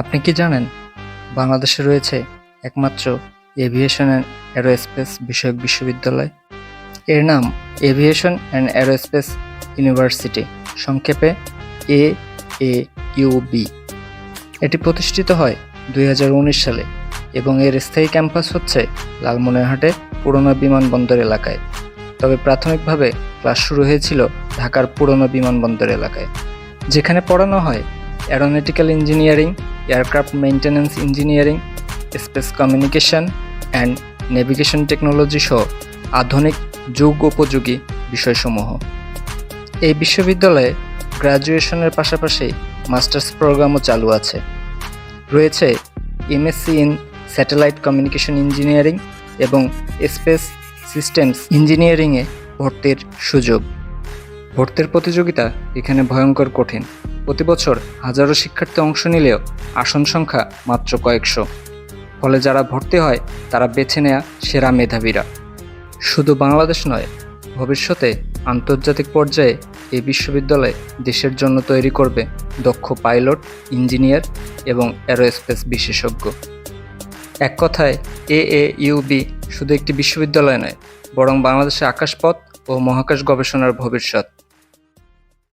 আপনি কি জানেন, বাংলাদেশে রয়েছে একমাত্র এভিয়েশন অ্যান্ড অ্যারোস্পেস বিষয়ক বিশ্ববিদ্যালয়? এর নাম এভিয়েশন অ্যান্ড অ্যারোস্পেস ইউনিভার্সিটি, সংক্ষেপে এ এ ইউবি এটি প্রতিষ্ঠিত হয় দুই হাজার উনিশ সালে এবং এর স্থায়ী ক্যাম্পাস হচ্ছে লালমনিরহাটে পুরনো বিমানবন্দর এলাকায়। তবে প্রাথমিকভাবে ক্লাস শুরু হয়েছিল ঢাকার পুরনো বিমানবন্দর এলাকায়, যেখানে পড়ানো হয় aeronautical engineering aircraft maintenance engineering, space communication and navigation technology সহ আধুনিক যুগ উপযোগী বিষয়সমূহ। এই বিশ্ববিদ্যালয়ে গ্র্যাজুয়েশনের পাশাপাশি মাস্টার্স প্রোগ্রামও চালু আছে। রয়েছে MSc in satellite communication engineering এবং স্পেস সিস্টেমস ইঞ্জিনিয়ারিংয়ে ভর্তির সুযোগ। ভর্তির প্রতিযোগিতা এখানে ভয়ঙ্কর কঠিন। প্রতি বছর হাজারো শিক্ষার্থী অংশ নিলেও আসন সংখ্যা মাত্র কয়েকশো। ফলে যারা ভর্তি হয়, তারা বেছে নেয়া সেরা মেধাবীরা। শুধু বাংলাদেশ নয়, ভবিষ্যতে আন্তর্জাতিক পর্যায়ে এই বিশ্ববিদ্যালয় দেশের জন্য তৈরি করবে দক্ষ পাইলট, ইঞ্জিনিয়ার এবং অ্যারোস্পেস বিশেষজ্ঞ। এক কথায় এ এ ইউবি শুধু একটি বিশ্ববিদ্যালয় নয়, বরং বাংলাদেশের আকাশপথ ও মহাকাশ গবেষণার ভবিষ্যৎ।